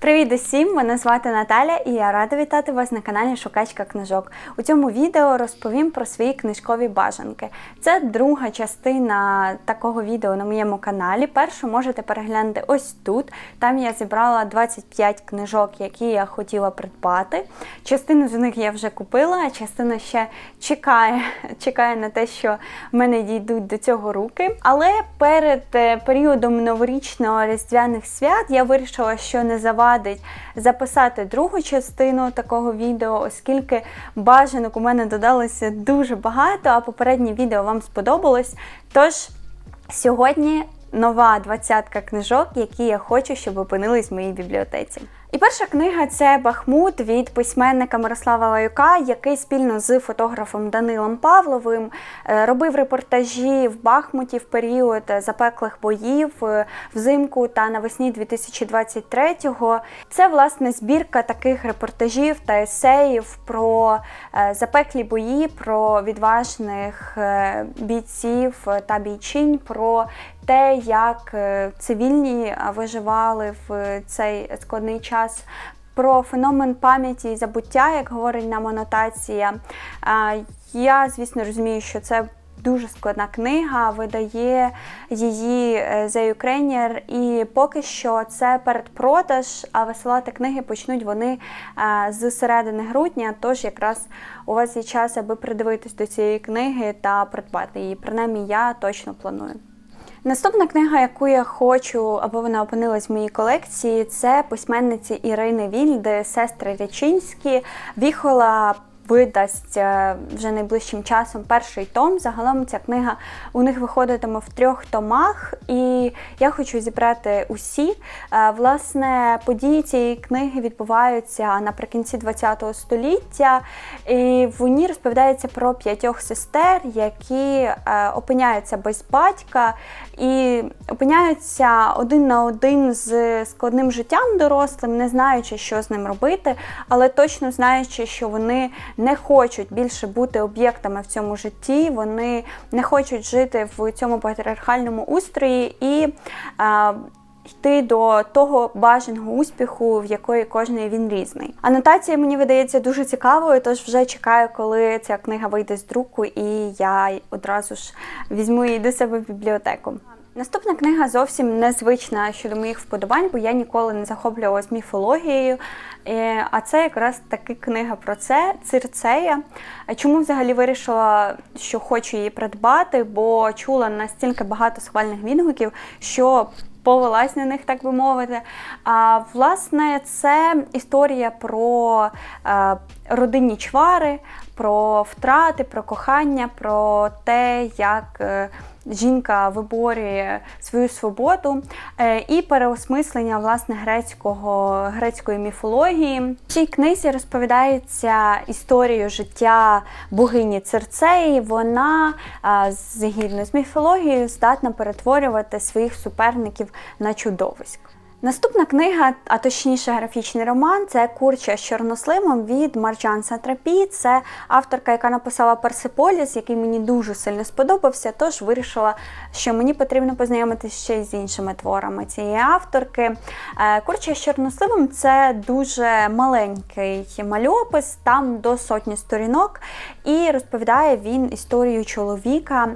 Привіт усім! Мене звати Наталя і я рада вітати вас на каналі Шукачка книжок. У цьому відео розповім про свої книжкові бажанки. Це друга частина такого відео на моєму каналі. Першу можете переглянути ось тут. Там я зібрала 25 книжок, які я хотіла придбати. Частину з них я вже купила, а частина ще чекає, чекає на те, що в мене дійдуть до цього руки. Але перед е, періодом новорічного різдвяних свят я вирішила, що не завадить записати другу частину такого відео, оскільки бажанок у мене додалося дуже багато, а попереднє відео вам сподобалось. Тож сьогодні нова двадцятка книжок, які я хочу, щоб опинились в моїй бібліотеці. І перша книга це Бахмут від письменника Мирослава Лаюка, який спільно з фотографом Данилом Павловим е, робив репортажі в Бахмуті в період запеклих боїв е, взимку та навесні 2023-го. Це власне збірка таких репортажів та есеїв про е, запеклі бої, про відважних бійців та бійчинь. про те, як цивільні виживали в цей складний час. Про феномен пам'яті і забуття, як говорить нам анотація. Я, звісно, розумію, що це дуже складна книга, видає її The Ukrainian, і поки що це передпродаж, а висилати книги почнуть вони з середини грудня. Тож якраз у вас є час, аби придивитись до цієї книги та придбати її. Принаймні, я точно планую. Наступна книга, яку я хочу, аби вона опинилась в моїй колекції, це письменниці Ірини Вільди, сестри Рячинські. Віхола видасть е, вже найближчим часом перший том. Загалом ця книга у них виходитиме в трьох томах, і я хочу зібрати усі. Е, власне, події цієї книги відбуваються наприкінці ХХ століття, і в ній розповідається про п'ятьох сестер, які е, опиняються без батька і опиняються один на один з складним життям дорослим, не знаючи, що з ним робити, але точно знаючи, що вони не хочуть більше бути об'єктами в цьому житті, вони не хочуть жити в цьому патріархальному устрої і а, йти до того бажаного успіху, в якої кожної він різний. Анотація мені видається дуже цікавою, тож вже чекаю, коли ця книга вийде з друку, і я одразу ж візьму її до себе в бібліотеку. Наступна книга зовсім незвична щодо моїх вподобань, бо я ніколи не захоплювалась міфологією. Е, а це якраз таки книга про це Цирцея. Чому взагалі вирішила, що хочу її придбати, бо чула настільки багато схвальних відгуків, що повелась на них, так би мовити. А власне, це історія про е, родинні чвари, про втрати, про кохання, про те, як е, жінка виборює свою свободу е, і переосмислення власне грецького грецької міфології. В цій книзі розповідається історію життя богині Церцеї. Вона е, згідно з міфологією здатна перетворювати своїх суперників на чудовиськ. Наступна книга, а точніше графічний роман, це Курча з чорносливом від Марджан Сатрапі. Це авторка, яка написала Персиполіс, який мені дуже сильно сподобався. Тож вирішила, що мені потрібно познайомитися ще й з іншими творами цієї авторки. Е, Курча з чорносливом це дуже маленький мальопис, там до сотні сторінок. І розповідає він історію чоловіка.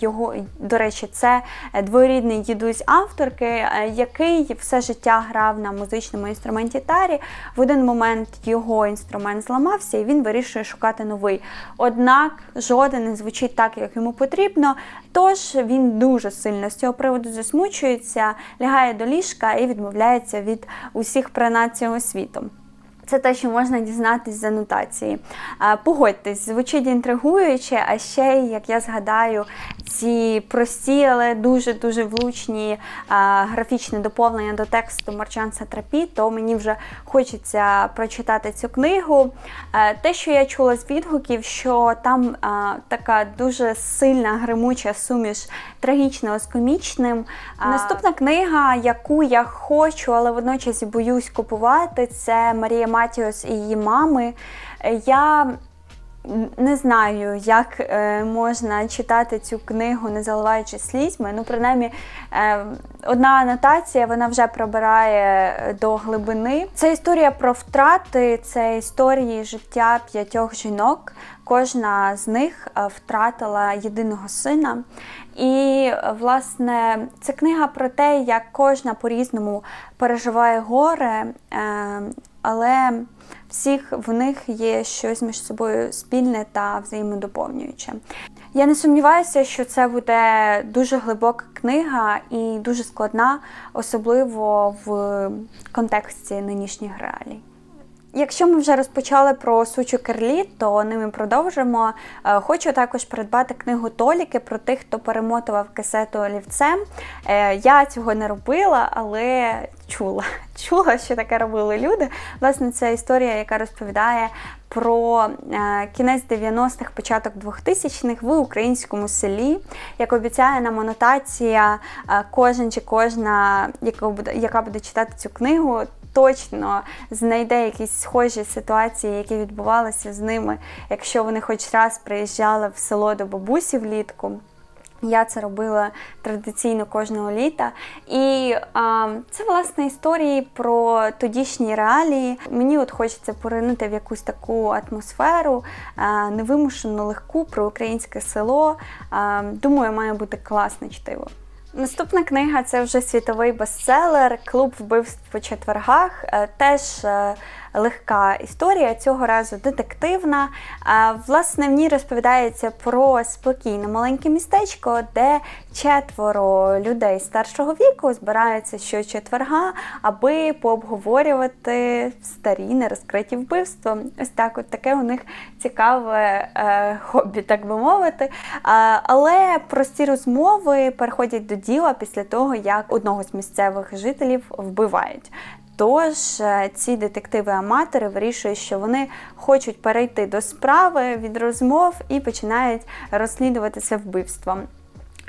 Його, До речі, це дворідний дідусь авторки, е, який все все життя грав на музичному інструменті тарі. В один момент його інструмент зламався і він вирішує шукати новий. Однак жоден не звучить так, як йому потрібно. Тож він дуже сильно з цього приводу засмучується, лягає до ліжка і відмовляється від усіх принад цього світу. Це те, що можна дізнатись з анотації. Погодьтесь, звучить інтригуюче, а ще, як я згадаю, ці прості, але дуже-дуже влучні графічні доповнення до тексту Марчан Сатрапі, то мені вже хочеться прочитати цю книгу. Те, що я чула з відгуків, що там така дуже сильна гримуча суміш трагічного з комічним. Наступна книга, яку я хочу, але водночас боюсь купувати, це Марія Матіос і її мами. Я Не знаю, як е, можна читати цю книгу, не заливаючи слізьми. Ну, принаймні, е, одна анотація вона вже пробирає до глибини. Це історія про втрати, це історії життя п'ятьох жінок. Кожна з них е, втратила єдиного сина. І, власне, це книга про те, як кожна по-різному переживає горе, е, але всіх в них є щось між собою спільне та взаємодоповнююче. Я не сумніваюся, що це буде дуже глибока книга і дуже складна, особливо в контексті нинішніх реалій. Якщо ми вже розпочали про сучу керлі, то ними продовжимо. Е, Хочу також придбати книгу Толіки про тих, хто перемотував кисету олівцем. Е, Я цього не робила, але чула. Чула, що таке робили люди. Власне, це історія, яка розповідає про е, кінець 90-х, початок 2000-х в українському селі. Як обіцяє нам анотація, е, кожен чи кожна, яка буде, читати цю книгу, точно знайде якісь схожі ситуації, які відбувалися з ними, якщо вони хоч раз приїжджали в село до бабусі влітку. Я це робила традиційно кожного літа. І а, це власне історії про тодішні реалії. Мені от хочеться поринути в якусь таку атмосферу, а, невимушену легку про українське село. А, думаю, має бути класне чтиво. Наступна книга це вже світовий бестселер Клуб вбивств по четвергах. Е, Теж е, легка історія, цього разу детективна. Власне, в ній розповідається про спокійне маленьке містечко, де четверо людей старшого віку збираються щочетверга, аби пообговорювати старі нерозкриті вбивства. Ось так, от таке у них цікаве е, хобі, так би мовити. Але прості розмови переходять до діла після того, як одного з місцевих жителів вбивають. Тож е, ці детективи-аматори вирішують, що вони хочуть перейти до справи від розмов і починають розслідувати це вбивство.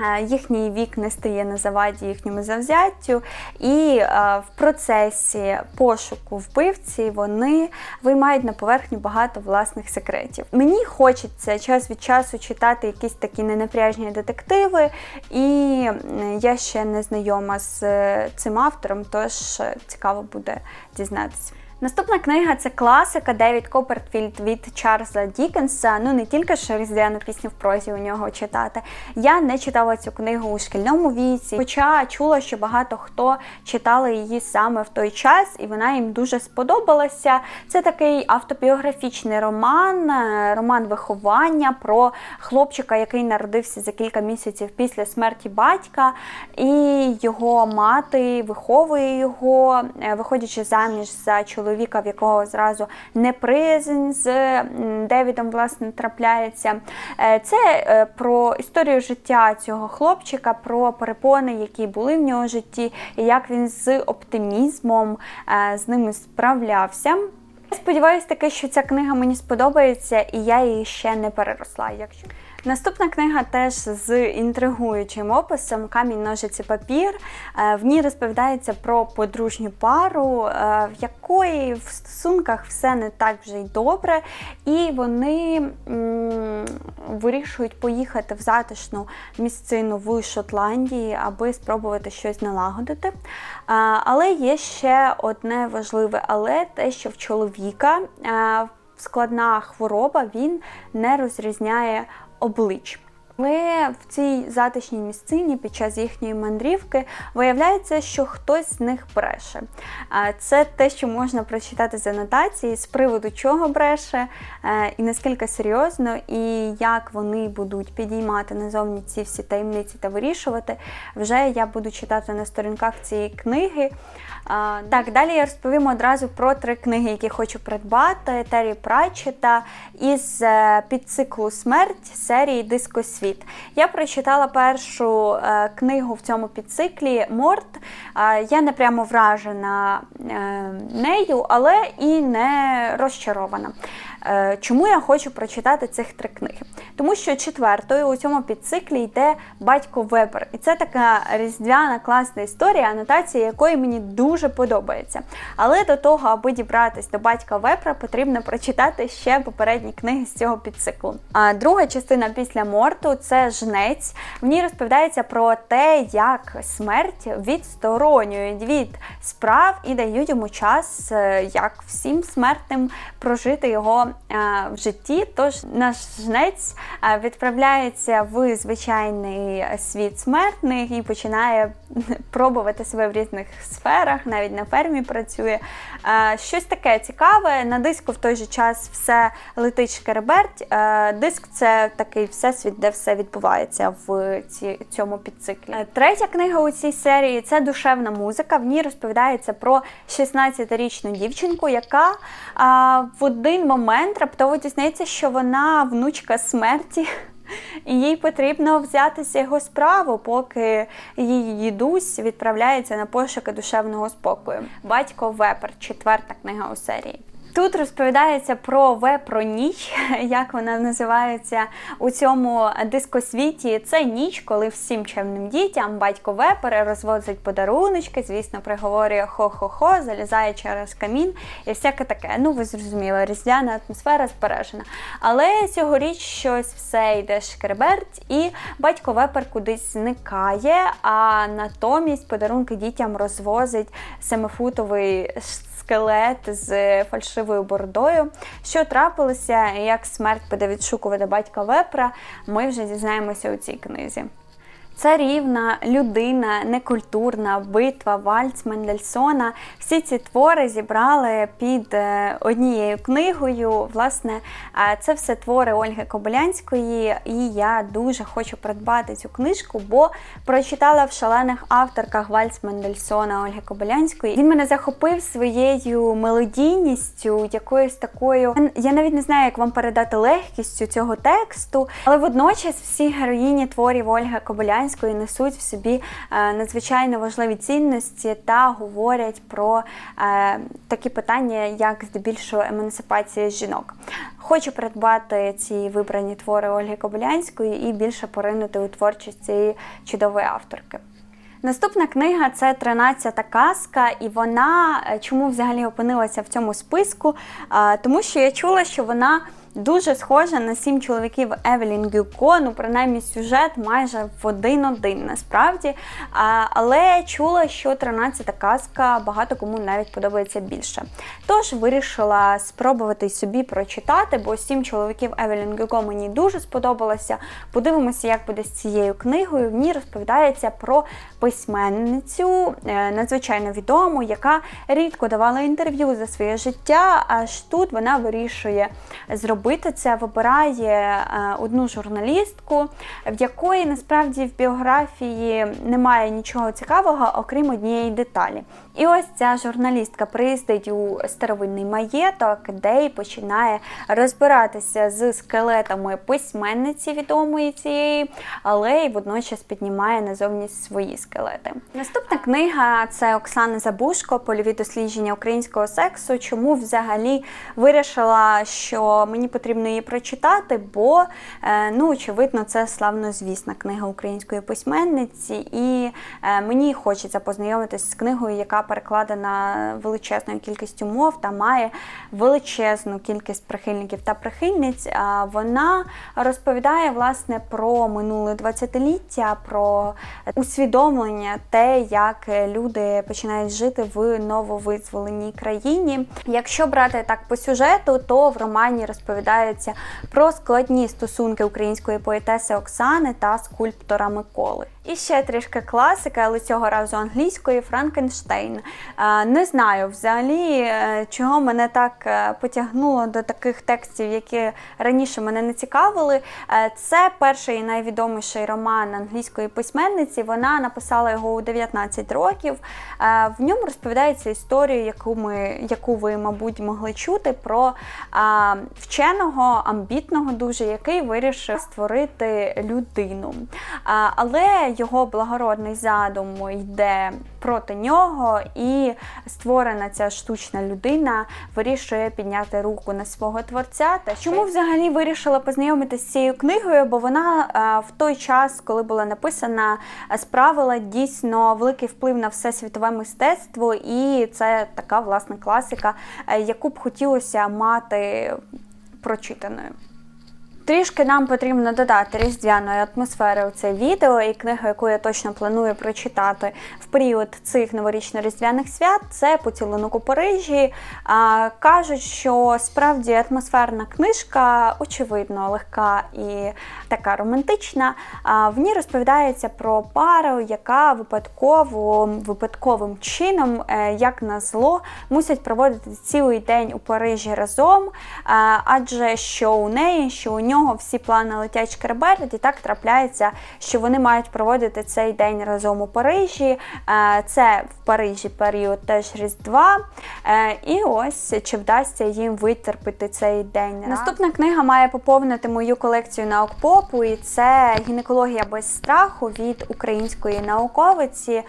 Е, Їхній вік не стає на заваді їхньому завзяттю, і е, в процесі пошуку вбивці вони виймають на поверхню багато власних секретів. Мені хочеться час від часу читати якісь такі ненапряжні детективи, і я ще не знайома з е, цим автором, тож цікаво буде дізнатися. Наступна книга це класика Девід Копертфільд від Чарльза Дікенса. Ну не тільки ж різдвяну пісню в прозі у нього читати. Я не читала цю книгу у шкільному віці, хоча чула, що багато хто читали її саме в той час, і вона їм дуже сподобалася. Це такий автобіографічний роман, е, роман виховання про хлопчика, який народився за кілька місяців після смерті батька, і його мати виховує його, е, виходячи заміж за чоловіка, в якого зразу неприязнь з Девідом власне трапляється. Е, Це е, про історію життя цього хлопчика, про перепони, які були в нього в житті, і як він з оптимізмом е, з ними справлявся. Я сподіваюся таки, що ця книга мені сподобається, і я її ще не переросла. Якщо Наступна книга теж з інтригуючим описом Камінь, ножиці, папір. Е, В ній розповідається про подружню пару, е, в якої в стосунках все не так вже й добре, і вони вирішують поїхати в затишну місцину в Шотландії, аби спробувати щось налагодити. Е, Але є ще одне важливе, але те, що в чоловіка складна хвороба, він не розрізняє облич. Але в цій затишній місцині під час їхньої мандрівки виявляється, що хтось з них бреше. Це те, що можна прочитати з анотації, з приводу чого бреше, е, і наскільки серйозно, і як вони будуть підіймати назовні ці всі таємниці та вирішувати, вже я буду читати на сторінках цієї книги. Так, далі я розповім одразу про три книги, які хочу придбати Террі Пратчета із е, підциклу Смерть серії Дискосвіт. Я прочитала першу е, книгу в цьому підциклі Морт. Е, Я не прямо вражена е, нею, але і не розчарована. Е, Чому я хочу прочитати цих три книги? Тому що четвертою у цьому підциклі йде батько Вебер. І це така різдвяна класна історія, анотація якої мені дуже подобається. Але до того, аби дібратись до батька Вебера, потрібно прочитати ще попередні книги з цього підциклу. А друга частина після морту це жнець. В ній розповідається про те, як смерть відсторонює від справ і дають йому час, е, як всім смертним, прожити його в житті. Тож наш жнець е, відправляється в звичайний світ смертних і починає пробувати себе в різних сферах, навіть на фермі працює. Е, Щось таке цікаве. На диску в той же час все летить шкереберть. Е, Диск це такий всесвіт, де все відбувається в цьому підциклі. Е, Третя книга у цій серії це душевна музика. В ній розповідається про 16-річну дівчинку, яка в один момент раптово дізнається, що вона внучка смерті. І їй потрібно взятися його справу, поки її дідусь відправляється на пошуки душевного спокою. Батько Вепер, четверта книга у серії. Тут розповідається про вепро ніч, як вона називається у цьому дискосвіті. Це ніч, коли всім чемним дітям батько вепер розвозить подаруночки, звісно, приговорює хо-хо-хо, залізає через камін і всяке таке. Ну, ви зрозуміли, різдвяна атмосфера збережена. Але цьогоріч щось все йде шкереберть, і батько вепер кудись зникає, а натомість подарунки дітям розвозить семифутовий скелет з фальшивою бородою. Що трапилося, як смерть буде відшукувати батька Вепра, ми вже дізнаємося у цій книзі. Царівна, людина, некультурна, битва, вальц Мендельсона. Всі ці твори зібрали під е, однією книгою. Власне, це все твори Ольги Кобилянської, і я дуже хочу придбати цю книжку, бо прочитала в шалених авторках вальц Мендельсона Ольги Кобилянської. Він мене захопив своєю мелодійністю, якоюсь такою. Я навіть не знаю, як вам передати легкістю цього тексту, але водночас всі героїні творів Ольги Кобилянської несуть в собі е, надзвичайно важливі цінності та говорять про е, такі питання, як здебільшого емансипація жінок. Хочу придбати ці вибрані твори Ольги Кобилянської і більше поринути у творчість цієї чудової авторки. Наступна книга це 13-та казка, і вона е, чому взагалі опинилася в цьому списку? Тому що я чула, що вона дуже схожа на сім чоловіків Евелін Гюко, ну принаймні сюжет майже в один-один насправді. А, Але чула, що 13-та казка багато кому навіть подобається більше. Тож вирішила спробувати собі прочитати, бо сім чоловіків Евелін Гюко мені дуже сподобалося. Подивимося, як буде з цією книгою. В ній розповідається про письменницю, е, надзвичайно відому, яка рідко давала інтерв'ю за своє життя. Аж тут вона вирішує зробити це, вибирає е, одну журналістку, в якої насправді в біографії немає нічого цікавого, окрім однієї деталі. І ось ця журналістка приїздить у старовинний маєток, де й починає розбиратися з скелетами письменниці відомої цієї, але й водночас піднімає назовні свої скелети. Наступна книга це Оксана Забушко Польові дослідження українського сексу. Чому взагалі вирішила, що мені потрібно її прочитати? Бо е, ну очевидно, це славнозвісна книга української письменниці, і е, мені хочеться познайомитися з книгою, яка перекладена величезною кількістю мов та має величезну кількість прихильників та прихильниць. Вона розповідає власне про минуле 20-ліття, про усвідомлення, те, як люди починають жити в нововизволеній країні. Якщо брати так по сюжету, то в романі розповідається про складні стосунки української поетеси Оксани та скульптора Миколи. І ще трішки класики, але цього разу англійської Франкенштейн. Е, Не знаю взагалі, е, чого мене так е, потягнуло до таких текстів, які раніше мене не цікавили. Е, Це перший і найвідоміший роман англійської письменниці. Вона написала його у 19 років. Е, В ньому розповідається історія, яку ми, яку ви, мабуть, могли чути про вченого амбітного, дуже який вирішив створити людину. Але його благородний задум йде проти нього, і створена ця штучна людина вирішує підняти руку на свого творця. Та чому взагалі вирішила познайомитися з цією книгою? Бо вона в той час, коли була написана, а, справила дійсно великий вплив на все світове мистецтво, і це така власне класика, е, яку б хотілося мати прочитаною. Трішки нам потрібно додати різдвяної атмосфери у це відео, і книга, яку я точно планую прочитати в період цих новорічно-різдвяних свят, це поцілунок у Парижі. А, кажуть, що справді атмосферна книжка, очевидно, легка і така романтична. А, в ній розповідається про пару, яка випадково випадковим чином, е, як на зло, мусять проводити цілий день у Парижі разом, адже що у неї, що у нього всі плани летять шкереберть, і так трапляється, що вони мають проводити цей день разом у Парижі. Е, Це в Парижі період теж Різдва. Е, І ось чи вдасться їм витерпіти цей день. Наступна книга має поповнити мою колекцію наукпопу, і це гінекологія без страху від української науковиці, е,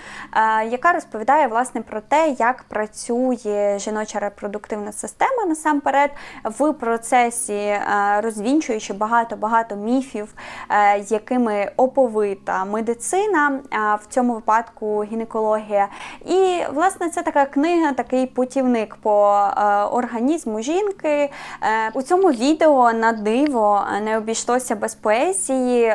яка розповідає власне про те, як працює жіноча репродуктивна система насамперед в процесі розвінчуючи багато-багато міфів, е, якими оповита медицина, в цьому випадку гінекологія. І, власне, це така книга, такий путівник по е, організму жінки. Е, У цьому відео на диво не обійшлося без поезії.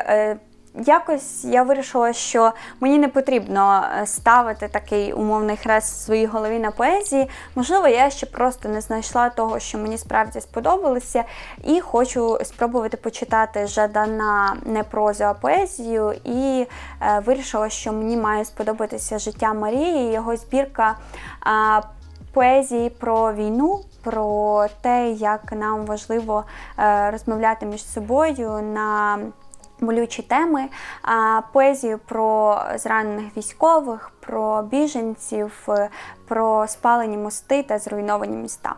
Якось я вирішила, що мені не потрібно е, ставити такий умовний хрест в своїй голові на поезії. Можливо, я ще просто не знайшла того, що мені справді сподобалося, і хочу спробувати почитати Жадана не прозу, а поезію. І е, вирішила, що мені має сподобатися життя Марії, його збірка. Е, Поезії про війну, про те, як нам важливо е, розмовляти між собою на болючі теми, поезію про зранених військових, про біженців, е, про спалені мости та зруйновані міста.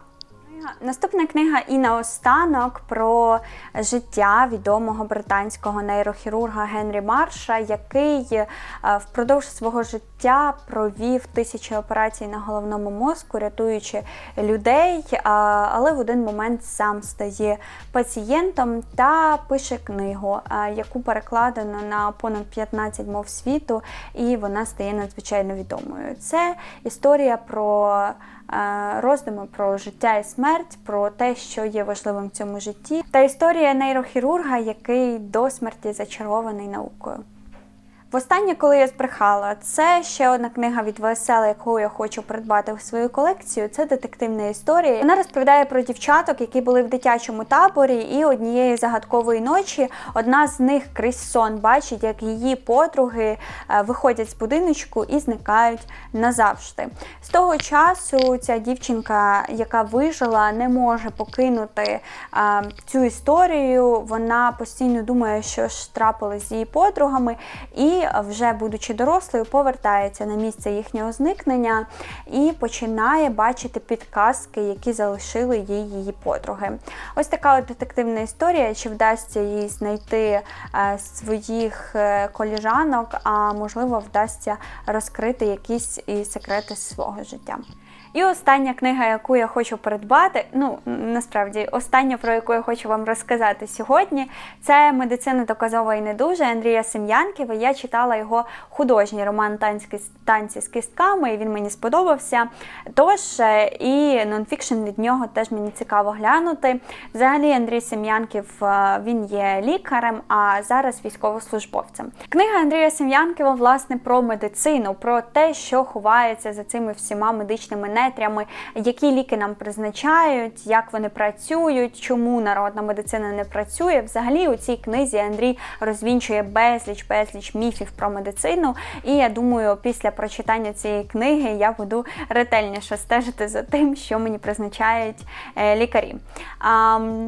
Наступна книга і наостанок про життя відомого британського нейрохірурга Генрі Марша, який е, впродовж свого життя провів тисячі операцій на головному мозку, рятуючи людей, але в один момент сам стає пацієнтом та пише книгу, яку перекладено на понад 15 мов світу, і вона стає надзвичайно відомою. Це історія про е, роздуми про життя і смерть, про те, що є важливим в цьому житті, та історія нейрохірурга, який до смерті зачарований наукою. Востаннє, коли я збрехала, це ще одна книга від Весела, яку я хочу придбати в свою колекцію. Це детективна історія. Вона розповідає про дівчаток, які були в дитячому таборі, і однієї загадкової ночі одна з них крізь сон бачить, як її подруги е, виходять з будиночку і зникають назавжди. З того часу ця дівчинка, яка вижила, не може покинути а, цю історію. Вона постійно думає, що ж трапилось з її подругами, і вже будучи дорослою, повертається на місце їхнього зникнення і починає бачити підказки, які залишили їй її подруги. Ось така от детективна історія. Чи вдасться їй знайти е, своїх е, коліжанок, а можливо, вдасться розкрити якісь і секрети свого життя. І остання книга, яку я хочу придбати, ну насправді остання, про яку я хочу вам розказати сьогодні, це медицина доказова і не дуже Андрія Сем'янківа. Я читала його художній роман «Танські танці з кістками, і він мені сподобався. Тож е, і нонфікшн від нього теж мені цікаво глянути. Взагалі, Андрій Сем'янків е, він є лікарем, а зараз військовослужбовцем. Книга Андрія Сем'янківа, власне, про медицину, про те, що ховається за цими всіма медичними нетрями, які ліки нам призначають, як вони працюють, чому народна медицина не працює. Взагалі, у цій книзі Андрій розвінчує безліч, безліч міфів про медицину. І я думаю, після прочитання цієї книги я буду ретельніше стежити за тим, що мені призначають е, лікарі.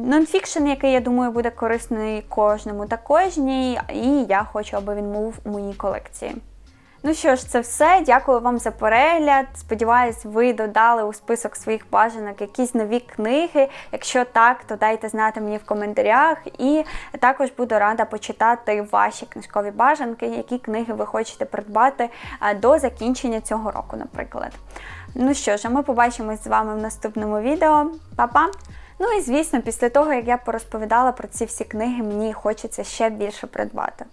Нонфікшн, який я думаю, буде корисний кожному та кожній, і я хочу, аби він був у моїй колекції. Ну що ж, це все. Дякую вам за перегляд. Сподіваюсь, ви додали у список своїх бажанок якісь нові книги. Якщо так, то дайте знати мені в коментарях. І також буду рада почитати ваші книжкові бажанки, які книги ви хочете придбати до закінчення цього року, наприклад. Ну що ж, а ми побачимось з вами в наступному відео. Па-па! Ну і звісно, після того, як я порозповідала про ці всі книги, мені хочеться ще більше придбати.